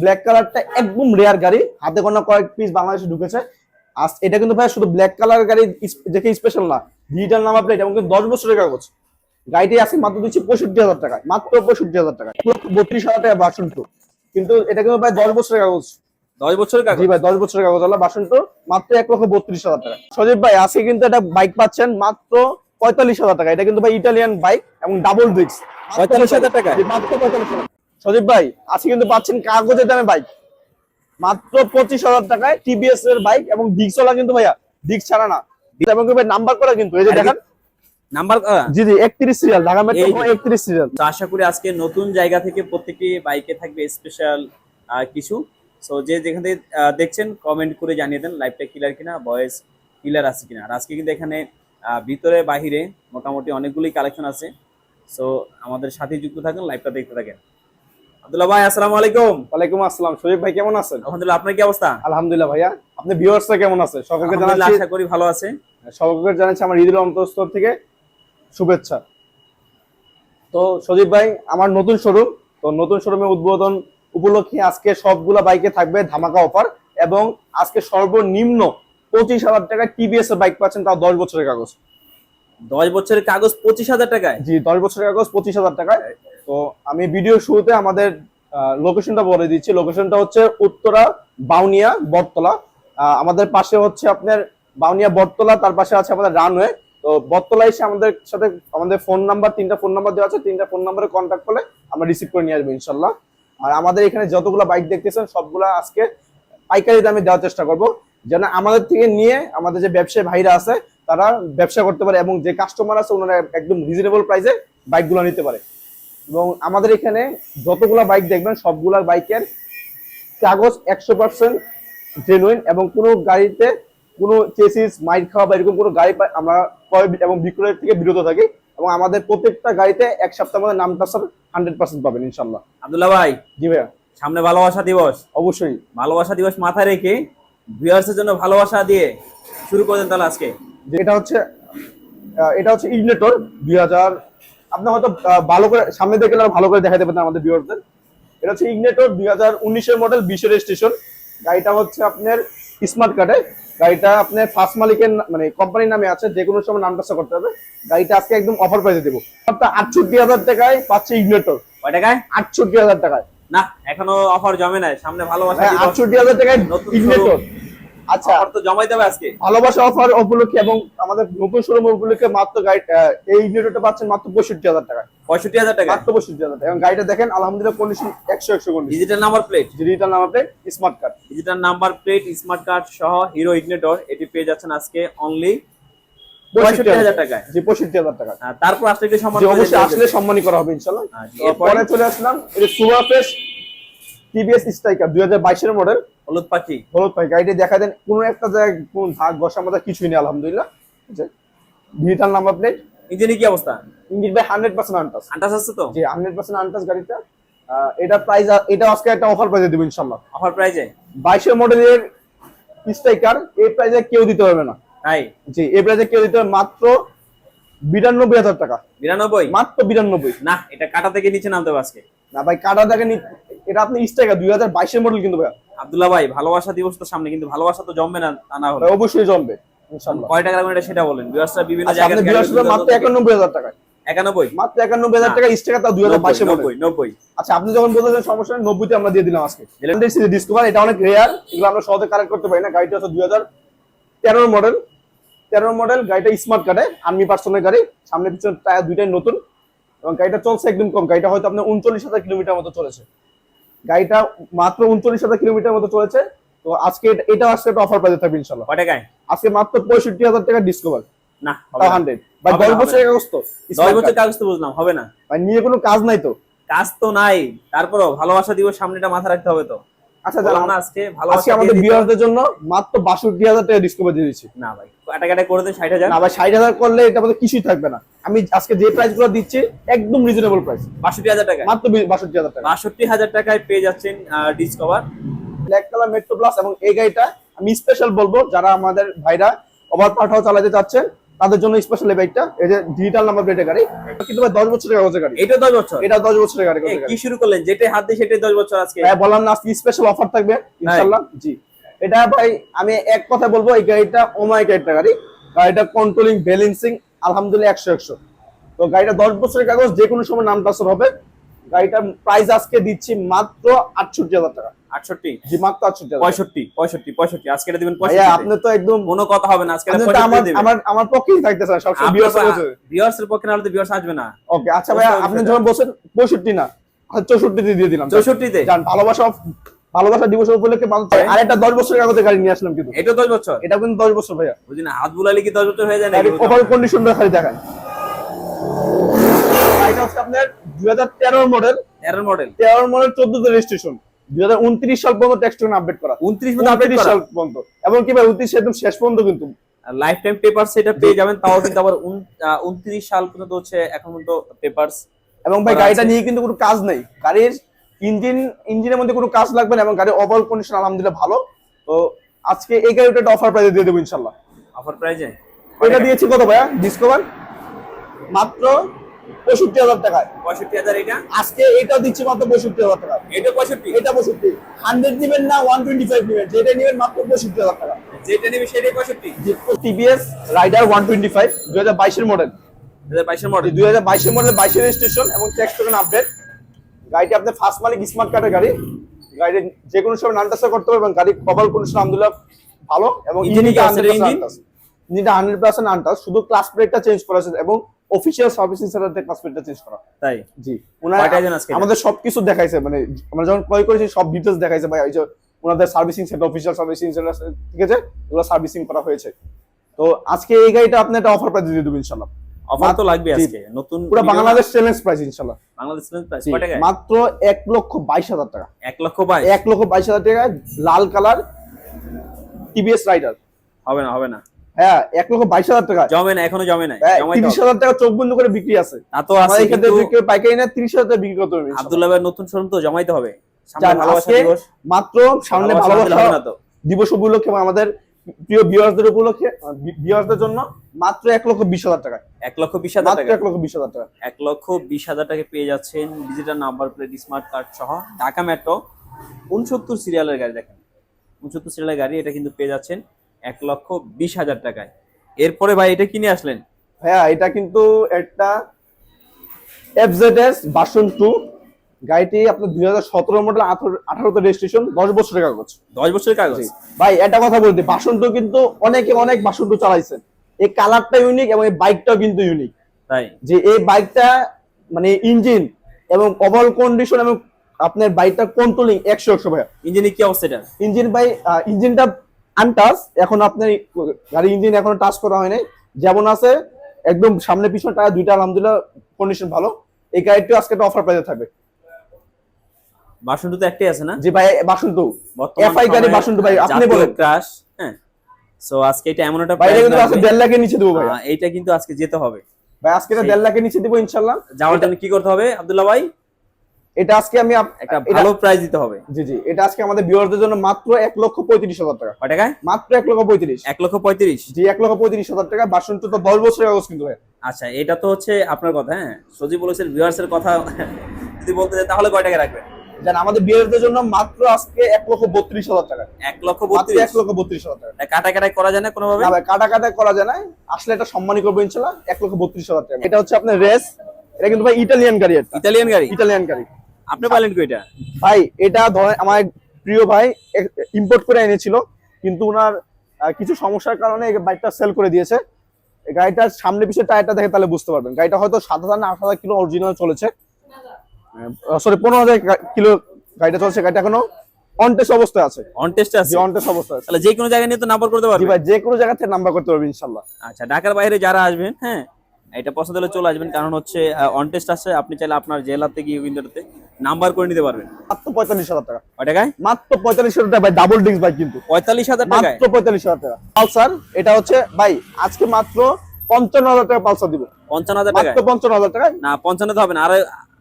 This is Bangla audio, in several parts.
ব্ল্যাক কালারটা একদম রেয়ার গাড়ি। হাতে গোনা কয়েক পিস বাংলাদেশে ঢুকেছে। আজ এটা কিন্তু ভাই শুধু ব্ল্যাক কালার গাড়ি দেখে স্পেশাল না। ডিজিটাল নাম্বার প্লেট এবং দশ বছরের কাগজ গাড়িটি আছে মাত্র দিচ্ছি পঁয়ষট্টি হাজার টাকায়। মাত্র পঁয়ষট্টি হাজার টাকা বত্রিশ হাজার টাকা বাসন টু কিন্তু এটা কিন্তু ভাই দশ বছরের কাগজ দশ বছরের কাগজ ভাই দশ বছরের কাগজ আলা বাসন টু মাত্র এক লক্ষ বত্রিশ হাজার টাকা সজীব ভাই আজকে কিন্তু একটা বাইক পাচ্ছেন মাত্র পঁয়তাল্লিশ হাজার টাকা এটা কিন্তু ভাই ইটালিয়ান বাইক এবং ডাবল ডিস্ক 45,000 টাকায়? মাত্র পঁয়তাল্লিশ হাজার সজীব ভাই আজকে কিন্তু পাচ্ছেন কাগজের দামে বাইক মাত্র পঁচিশ হাজার টাকায় টিবিএস এর বাইক এবং ডিস্ক চলা কিন্তু ভাইয়া ডিস্ক ছাড়া না। এবং নাম্বার করা কিন্তু এই যে দেখেন। নাম্বার জি জি একত্রিশ সিরিয়াল ঢাকা মেট্রো যে। একত্রিশ সিরিয়াল তো আশা করি আজকে নতুন জায়গা থেকে প্রত্যেকটি বাইকে থাকবে স্পেশাল কিছু। সো যে যেখান থেকে আহ, দেখছেন কমেন্ট করে জানিয়ে দেন লাইভটা ক্লিয়ার কিনা ভয়েস ক্লিয়ার আছে কিনা। আর আজকে কিন্তু এখানে ভিতরে বাহিরে মোটামুটি অনেকগুলি কালেকশন আছে। সো আমাদের সাথে যুক্ত থাকেন লাইভটা দেখতে থাকেন। আব্দুল্লাহ ভাই আসসালামু আলাইকুম। ওয়ালাইকুম আসসালাম। শরীফ ভাই কেমন আছেন? আলহামদুলিল্লাহ আপনার কি অবস্থা? আলহামদুলিল্লাহ ভাইয়া আপনি ভিউয়ার্সরা কেমন আছে সকলকে জানাচ্ছি আশা করি ভালো আছে। সকলকে জানাচ্ছি আমার অন্তঃস্থল থেকে শুভেচ্ছা। তো সজীব ভাই আমার নতুন শোরুম তো নতুন উদ্বোধন উপলক্ষে আজকে সবগুলা বাইকে থাকবে ধামাকা অফার এবং আজকে সর্বনিম্ন পঁচিশ হাজার টাকা টিভিএস এর বাইক পাচ্ছেন তাও দশ বছরের কাগজ। দশ বছরের কাগজ পঁচিশ হাজার টাকায়? জি দশ বছরের কাগজ পঁচিশ হাজার টাকায়। তো আমি ভিডিও শুরুতে আমাদের লোকেশনটা বলে দিচ্ছি। লোকেশনটা হচ্ছে উত্তরা, বাউনিয়া, বটতলা। আমাদের পাশে হচ্ছে আপনার বাউনিয়া, বটতলা, তার পাশে আছে আমাদের রানওয়ে তো বটতলা এসে আমাদের সাথে আমাদের ফোন নাম্বার তিনটা ফোন নাম্বার দেওয়া আছে। তিনটা ফোন নাম্বারে কন্ট্যাক্ট করলে আমরা রিসিভ করে নিয়ে আসব ইনশাল্লাহ আর আমাদের এখানে যতগুলো বাইক দেখতেছেন, সবগুলা আজকে পাইকারি দামে দেওয়ার চেষ্টা করব। যেন আমাদের থেকে নিয়ে আমাদের যে ব্যবসায়ী ভাইরা আছে, তারা ব্যবসা করতে পারে এবং যে কাস্টমার আছে, ওনারা একদম রিজনেবল প্রাইসে বাইকগুলো নিতে পারে। এবং আমাদের এখানে যতগুলা বাইক দেখবেন সবগুলা বাইকের কাগজ একশো পার্সেন্ট জেনুইন এবং কোনো গাড়িতে কোনো চেসিস মাইট খাওয়া বা এরকম কোনো গাড়ি আমরা ক্রয় এবং বিক্রয়ের থেকে বিরত থাকি এবং আমাদের প্রত্যেকটা গাড়িতে এক সপ্তাহের মধ্যে নামটা সব হান্ড্রেড পার্সেন্ট পাবেন ইনশাল্লাহ আব্দুল্লাহ ভাই জি ভাইয়া। সামনে ভালোবাসা দিবস। অবশ্যই। ভালোবাসা দিবস মাথায় রেখে ভিউয়ার্সের জন্য ভালোবাসা দিয়ে শুরু করে দেন তাহলে আজকে। এটা হচ্ছে এটা হচ্ছে ইগনেটর দুই হাজার আপনি হয়তো ভালো করে সামনে দেখে আরও ভালো করে দেখাতে পারেন আমাদের ভিউয়ারদের এটা হচ্ছে ইগনেটর দুই হাজার উনিশের মডেল বিশের স্টেশন গাড়িটা হচ্ছে আপনার স্মার্ট কার্ডে গাড়িটা আপনার ফার্স্ট মালিকের মানে কোম্পানির নামে আছে যে কোনো সময় নাম ট্রান্সফার করতে হবে। গাড়িটা আজকে একদম অফার প্রাইসে দেবো। আপনার আটষট্টি হাজার টাকায় পাচ্ছে ইগনেটর কয় টাকায়? আটষট্টি হাজার টাকায়। না এখনও অফার জমে নাই সামনে ভালোবাসা আটষট্টি হাজার টাকায় নতুন ইগনেটর। আচ্ছা। তো জমাই দেবে আজকে। ভালোবাসা অফার উপলক্ষে এবং আমাদের নতুন শোরুম উপলক্ষে মাত্র গাড়ি এই পাচ্ছেন মাত্র পঁয়ষট্টি হাজার টাকা পঁয়ষট্টি হাজার টাকা মাত্র পঁয়ষট্টি হাজার টাকা গাড়িটা দেখেন আলহামদুলিল্লাহ কন্ডিশন একশো একশো condition digital number plate digital আপনি smart card digital number plate smart card সহ হিরো ইগনেটর এটি পেয়ে যাচ্ছেন আজকে অনলি তারপর আসলে সম্মান করে অবশ্যই আসলে দেবে। সম্মানী করা হবে ইনশাল্লাহ পরে চলে আসলাম টিভিএস স্ট্রাইকার দুই হাজার বাইশের মডেল হলুদ পাখি? হলুদ ভাই গাড়িটি দেখা দেন কোনো একটা জায়গায় কোন ভাগ বসার মতো কিছুই নেই আলহামদুলিল্লাহ। ডিজিটাল নাম্বার প্লেট ইঞ্জিনে কি অবস্থা? ইঞ্জিন ভাই হান্ড্রেড পার্সেন্ট আনটাস আন্টাস আছে তো? জি হান্ড্রেড পার্সেন্ট আনটাস গাড়িটা। এটা প্রাইস এটা আজকে একটা অফার প্রাইসে দেবো ইনশাল্লাহ অফার প্রাইজে বাইশের মডেলের স্ট্রাইকার এই প্রাইসে কেউ দিতে পারবে না। তাই? জি এই প্রাইসে কেউ দিতে হবে মাত্র বিরানব্বই হাজার টাকা। বিরানব্বই? মাত্র বিরানব্বই। না এটা কাটা থেকে নিচে নামতে হবে আজকে। না ভাই কাটা দেখেন এটা আপনি স্ট্রাইকার দুই হাজার বাইশের মডেল কিন্তু ভাই আব্দুল্লাহ ভাই ভালোবাসা দিবস তো সামনে কিন্তু ভালোবাসা তো জমবে না তা না হলে। ভাই অবশ্যই জমবে ইনশাল্লাহ কয় টাকা লাগবে এটা সেটা বলেন। ভিউয়ার্সরা বিভিন্ন আচ্ছা জায়গায় আপনি বিরাশ মাত্র একানব্বই হাজার টাকা একানব্বই? মাত্র একানব্বই হাজার টাকা স্ট্রাইকার তা দুই হাজার বাইশের মডেল। নব্বই নব্বই। আচ্ছা আপনি যখন বলেছেন সমস্যা নেই নব্বইতে আমরা দিয়ে দিলাম আজকে। ডিসকভার এটা অনেক রেয়ার এগুলো আমরা সহজে কালেক্ট করতে পারি না। গাড়িটা হচ্ছে দুই হাজার তেরোর মডেল। তেরোর মডেল গাড়িটা স্মার্ট কার্ডে আর্মি পার্সনের গাড়ি। সামনে পিছনে টায়ার দুইটাই নতুন। এবং গাড়িটা চলছে একদম কম গাড়িটা হয়তো আপনার উনচল্লিশ হাজার কিলোমিটার মতো চলেছে। গাড়িটা মাত্র উনচল্লিশ হাজার কিলোমিটার মতো চলেছে। তো আজকে এটা- আসলে আজকে একটা অফার পাইতে থাকবে ইনশাল্লাহ কয় টাকায় আজকে মাত্র পঁয়ষট্টি হাজার টাকা ডিসকভার না। হান্ড্রেড বা দশ বছরের কাগজ তো দশ বছর কাগজ তো বুঝলাম হবে না। নিয়ে কোনো কাজ নাই তো। কাজ তো নাই। তারপরও ভালোবাসা দিবস সামনেটা মাথা রাখতে হবে তো। আচ্ছা জানা আজকে ভালোবাসা আজকে আমাদের জন্য মাত্র বাষট্টি হাজার টাকা ডিসকভার দিয়ে দিচ্ছি। না ভাই করে দেন না ভাই করলে এটা আমাদের কিছুই থাকবে না। আমি আজকে যে প্রাইসগুলো দিচ্ছি একদম রিজনেবল প্রাইস বাষট্টি হাজার টাকা। মাত্র বাষট্টি হাজার টাকা। বাষট্টি হাজার টাকায় পেয়ে যাচ্ছেন Discover black colour metro plus এবং এই গাড়িটা আমি স্পেশাল বলব যারা আমাদের ভাইরা ওভার পাঠাও চালাতে চাচ্ছেন তাদের জন্য স্পেশাল এই বাইকটা এই যে ডিজিটাল নাম্বার প্লেটের গাড়ি। কিন্তু ভাই দশ বছরের কাগজের গাড়ি। এটা দশ বছর? এটা দশ বছরের গাড়ি কি শুরু করলেন? যেটা হাত সেটাই দশ বছর আজকে? ভাই বললাম না আজকে স্পেশাল অফার থাকবে ইনশাআল্লাহ। জি। এটা ভাই আমি এক কথা বলব এই গাড়িটা ওমাই গাড়িটা গাড়ি। গাড়িটা কন্ট্রোলিং ব্যালেন্সিং আলহামদুলিল্লাহ একশো একশো। তো গাড়িটা দশ বছরের কাগজ যে কোনো সময় নাম ট্রান্সফার হবে। গাড়িটার প্রাইস আজকে দিচ্ছি মাত্র আটষট্টি হাজার টাকা। আটষট্টি? জি মাত্র আটষট্টি পঁয়ষট্টি পঁয়ষট্টি পঁয়ষট্টি। আজকে এটা দিবেন আপনি তো একদম কোনো কথা হবে না আজকে আমার আমার আমার পক্ষেই থাকতেছে না, সবসময় বিয়ার পক্ষে না হলে তো ভিউয়ার্স আসবে না। ওকে আচ্ছা ভাইয়া আপনি যখন বলছেন পঁয়ষট্টি না চৌষট্টি দিয়ে দিলাম। চৌষট্টিতে? জান ভালোবাসা ভালোবাসা দিবস উপলক্ষে মানুষ আর একটা দশ বছরের কাগজে গাড়ি নিয়ে আসলাম কিন্তু। এটা দশ বছর? এটা কিন্তু দশ বছর ভাইয়া। বুঝি না হাত বুলালে কি দশ বছর হয়ে যায় না ওভার কন্ডিশনটা খালি দেখান হচ্ছে আপনার দুই হাজার তেরোর মডেল এরর মডেল তেরোর মডেল চোদ্দতে রেজিস্ট্রেশন দুই হাজার উনত্রিশ সাল পর্যন্ত টেক্সট আপডেট করা। উনত্রিশ উনত্রিশ সাল পর্যন্ত। এবং কি ভাই উনত্রিশ একদম শেষ পর্যন্ত কিন্তু। লাইফ টাইম পেপার সেটা পেয়ে যাবেন তাও কিন্তু আবার উনত্রিশ সাল পর্যন্ত হচ্ছে এখন পর্যন্ত পেপারস এবং ভাই গাড়িটা নিয়ে কিন্তু কোনো কাজ নেই। গাড়ির ইঞ্জিন ইঞ্জিনের মধ্যে কোনো কাজ লাগবে না এবং গাড়ির ওভারঅল কন্ডিশন আলহামদুলিল্লাহ ভালো। তো আজকে এই গাড়িটা একটা অফার প্রাইসে দিয়ে দেবো ইনশাল্লাহ অফার প্রাইজে এটা দিয়েছি কত ভাইয়া? ডিসকভার মাত্র পঁয়ষট্টি হাজার টাকায়। পঁয়ষট্টি হাজার এটা? আজকে এটাও দিচ্ছি মাত্র পঁয়ষট্টি হাজার টাকা। এটা পঁয়ষট্টি? এটা পঁয়ষট্টি। হান্ড্রেড নিবেন না ওয়ান টোয়েন্টি ফাইভ নিবেন। যেটা নিবেন মাত্র পঁয়ষট্টি হাজার টাকা। যেটা নেবে সেটাই পঁয়ষট্টি? TVS Raider one twenty five দুই হাজার বাইশের মডেল দু হাজার বাইশের মডেল দুই হাজার বাইশের মডেল বাইশের রেজিস্ট্রেশন এবং ট্যাক্স টোকেন আপডেট গাড়িটি আপনার ফার্স্ট মালিক স্মার্ট কার্ডের গাড়ি গাড়ি। যে কোনো সময় নানটাসা করতে পারবে এবং গাড়ি কভার কন্ডিশন আলহামদুলিল্লাহ ভালো এবং আছে ইঞ্জিনটা হান্ড্রেড পার্সেন্ট আনটাস শুধু ক্লাস প্লেটটা চেঞ্জ করা হয়েছে এবং অফিসিয়াল সার্ভিসিং সেন্টার চেঞ্জ করা। তাই? জি। ওনারা? আমাদের সবকিছু দেখাইছে মানে আমরা যখন ক্রয় করেছি সব ডিটেলস দেখাইছে ভাই। ওই যে ওনাদের servicing centre official servicing centre ঠিক আছে? ওগুলো সার্ভিসিং করা হয়েছে। তো আজকে এই গাড়িটা আপনি একটা অফার প্রাইস দিয়ে দেবো ইনশাল্লাহ অফার তো লাগবে আজকে। নতুন পুরো বাংলাদেশ চ্যালেঞ্জ প্রাইস ইনশাল্লাহ না? বাংলাদেশ প্রাইস জি, কয় টাকায় মাত্র এক লক্ষ বাইশ হাজার টাকা। এক লক্ষ বাইশ? এক লক্ষ বাইশ হাজার টাকায় লাল কালার টিভিএস রাইডার হবে না হবে না। হ্যাঁ এক লক্ষ বাইশ হাজার টাকা। জমে না এখনও জমে নাই। হ্যাঁ, তিরিশ হাজার টাকা চোখ বন্ধ করে বিক্রি আছে। তা তো আছে এখান কিন্তু থেকে বিক্রি করে পাইকারি না তিরিশ হাজার টাকা বিক্রি করতে হবে আব্দুল্লাহ ভাইয়ের নতুন শোরুম তো জমাইতে হবে। সামনে যান, ভালোবাসা আজকে দিবস। মাত্র সামনে ভালোবাসা দিলে ভালোবাসা হবে না তো। দিবস উপলক্ষে আমাদের প্রিয় ভিউয়ার্সদের উপলক্ষে ভিউয়ার্সদের জন্য মাত্র এক লক্ষ বিশ হাজার টাকা। এক লক্ষ বিশ হাজার টাকা। এক লক্ষ বিশ হাজার টাকা। এক লক্ষ বিশ হাজার টাকা পেয়ে যাচ্ছেন digital number plate smart card সহ ঢাকা মেট্রো উনসত্তর সিরিয়ালের গাড়ি দেখেন। উনসত্তর সিরিয়ালের গাড়ি এটা কিন্তু পেয়ে যাচ্ছেন এক লক্ষ বিশ হাজার টাকায়। এরপরে ভাই এটা কিনে আসলেন? হ্যাঁ এটা কিন্তু একটা এফজেডএস ভার্সন টু গাড়িটি আপনার দুই হাজার সতেরো মডেল আঠারোতে রেজিস্ট্রেশন দশ বছরের কাগজ। দশ বছরের কাগজ? ভাই একটা কথা বলতে বাসন টু কিন্তু অনেকে অনেক বাসন টু চালাইছেন এই কালারটা ইউনিক এবং এই বাইকটাও কিন্তু ইউনিক তাই? যে এই বাইকটা মানে ইঞ্জিন এবং ওভারঅল কন্ডিশন এবং আপনার বাইকটার কন্ট্রোলিং একশো একশো ভাইয়া। ইঞ্জিনের কি অবস্থা এটা? ইঞ্জিন বাই ইঞ্জিনটা আনটাচ এখন আপনার গাড়ির ইঞ্জিন এখনও টাচ করা হয় নাই। যেমন আছে একদম সামনে পিছনে টায়ার দুইটা আলহামদুলিল্লাহ কন্ডিশন ভালো। এই গাড়িটিও আজকে একটা অফার প্রাইসে থাকবে। বাসন তো একটাই আছে না? জি ভাই বাসন টু FI গাড়ি বাসন টু ভাই আপনি বলেন। ক্রাশ হ্যাঁ। সো আজকে এটা এমন একটা ভাই এটা কিন্তু আজকে লাগবে, দেড় লাখের নিচে দেবো ভাই। এইটা কিন্তু আজকে যেতে হবে। ভাই আজকে এটা সেই- দেড় লাখের নিচে দেবো ইনশাল্লাহ। যাওয়ার জন্য কি করতে হবে আব্দুল্লাহ ভাই? এটা আজকে আমি একটা ভালো প্রাইস দিতে হবে। জি জি। এটা আজকে আমাদের ভিউয়ারদের জন্য মাত্র এক লক্ষ পঁয়ত্রিশ হাজার টাকা। কয় টাকায়? মাত্র এক লক্ষ পঁয়ত্রিশ। এক লক্ষ পঁয়ত্রিশ? জি এক লক্ষ পঁয়ত্রিশ হাজার টাকা। তো দশ বছরের কাগজ কিন্তু আচ্ছা এটা তো হচ্ছে আপনার কথা হ্যাঁ? সজি বলেছেন ভিউয়ার্সের কথা। যদি বলতে চাই তাহলে কয় টাকা রাখবেন? জান আমাদের বিয়ারদের জন্য মাত্র আজকে এক লক্ষ বত্রিশ হাজার টাকা। এক লক্ষ বত্রিশ? এক লক্ষ বত্রিশ হাজার টাকা। কাটা কাটাই করা যায় না কোনোভাবে? কাটা কাটা করা যায় না। আসলে এটা সম্মানই করব ইনশাল্লাহ। এক লক্ষ বত্রিশ হাজার টাকা। এটা হচ্ছে আপনার রেস। এটা কিন্তু ভাই ইটালিয়ান গাড়ি একটা ইতালিয়ান গাড়ি? ইটালিয়ান গাড়ি। আপনি পাইলেন কি এটা ভাই এটা ধরেন আমার প্রিয় ভাই ইম্পোর্ট করে এনেছিল কিন্তু ওনার কিছু সমস্যার কারণে এই বাইকটা সেল করে দিয়েছে। এই গাড়িটার সামনে পিছনে টায়ারটা দেখে তাহলে বুঝতে পারবেন। গাড়িটা হয়তো সাত হাজার না আট হাজার কিলো অরিজিনাল চলেছে। সরি পনেরো হাজার কিলো গাড়িটা চলছে। গাড়িটা এখনও অনটেস অবস্থায় আছে। অন টেস্ট আছে? যে অনটেস অবস্থায় আছে। তাহলে যে কোনো জায়গায় নিয়ে তো নাম্বার করতে জি ভাই যে কোনো জায়গা থেকে নাম্বার করতে পারবে ইনশাল্লাহ। আচ্ছা ঢাকার বাইরে যারা আসবেন হ্যাঁ এটা পছন্দ হলে চলে আসবেন কারণ হচ্ছে অন টেস্ট আছে আপনি চাইলে আপনার জেলাতে গিয়ে কিন্তু নাম্বার করে নিতে পারবেন। মাত্র পঁয়তাল্লিশ হাজার টাকা। কয় টাকায়? মাত্র পঁয়তাল্লিশ হাজার টাকা ভাই ডাবল ডিস্ক বাইক কিন্তু। পঁয়তাল্লিশ হাজার টাকায়? মাত্র পঁয়তাল্লিশ হাজার টাকা। পালসার এটা হচ্ছে ভাই আজকে মাত্র পঞ্চান্ন হাজার টাকা পালসার দিব। পঞ্চান্ন হাজার মাত্র পঞ্চান্ন হাজার টাকা না পঞ্চান্ন হবে না আর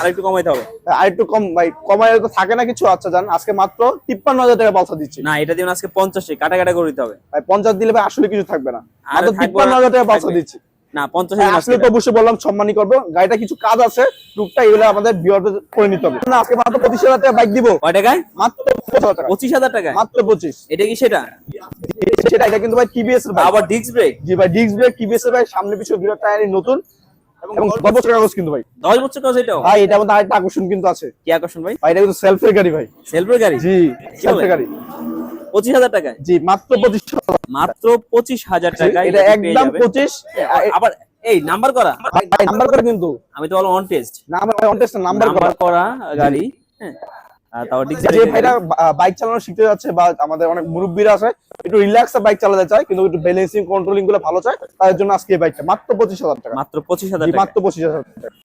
আর একটু কমাইতে হবে। আর একটু কম ভাই কমায় তো থাকে না কিছু। আচ্ছা জান আজকে মাত্র তিপ্পান্ন হাজার টাকা পালসার দিচ্ছি। না এটা দিবেন আজকে পঞ্চাশে কাটা কাটা করে দিতে হবে। ভাই পঞ্চাশ দিলে ভাই আসলে কিছু থাকবে না। আরে মাত্র তিপ্পান্ন হাজার টাকা পালসার দিচ্ছি। না পঞ্চাশে হ্যাঁ, আসলে আজকে তো অবশ্যই বললাম সম্মানই করব। গাড়িটা কিছু কাজ আছে টুকটা এগুলো আমাদের বিয়ারদের করে নিতে হবে। না আজকে মাত্র পঁচিশ হাজার টাকা বাইক দিব। কয় টাকায়? মাত্র পঁচিশ হাজার টাকা। পঁচিশ মাত্র পঁচিশ। এটা কি সেটা? সেটা এটা কিন্তু ভাই টিভিএস আবার ডিস্ক ব্রেক জি ভাই ডিস্ক ব্রেক টিভিএস ভাই সামনে পিছনে দুটো টায়ারই নতুন। এবং দশ বছর কাগজ কিন্তু ভাই। দশ বছর কাজ এটাও? ভাই এটা আমাদের আরেকটা আকর্ষণ কিন্তু আছে। কি আকর্ষণ ভাই? ভাই এটা কিন্তু সেলফের গাড়ি ভাই। সেলফের গাড়ি? জি সেলফের গাড়ি। পঁচিশ হাজার টাকায়? জি মাত্র পঁচিশ হাজার মাত্র পঁচিশ হাজার টাকায় এটা একদম পঁচিশ আবার এই নাম্বার করা। নাম্বার করে কিন্তু। আমি তো অন টেস্ট নাম্বার নাম্বার করা নাম্বার করা। গাড়ি হ্যাঁ। তাও যে ভাইরা বাইক চালানো শিখতে যাচ্ছে বা আমাদের অনেক মুরব্বীরা আছে একটু রিল্যাক্স বাইক চালাতে চায় কিন্তু একটু ব্যালেন্সিং কন্ট্রোলিংগুলো ভালো চায় তাদের জন্য আজকে এই বাইকটা মাত্র পঁচিশ হাজার টাকা। মাত্র পঁচিশ হাজার মাত্র পঁচিশ হাজার টাকা।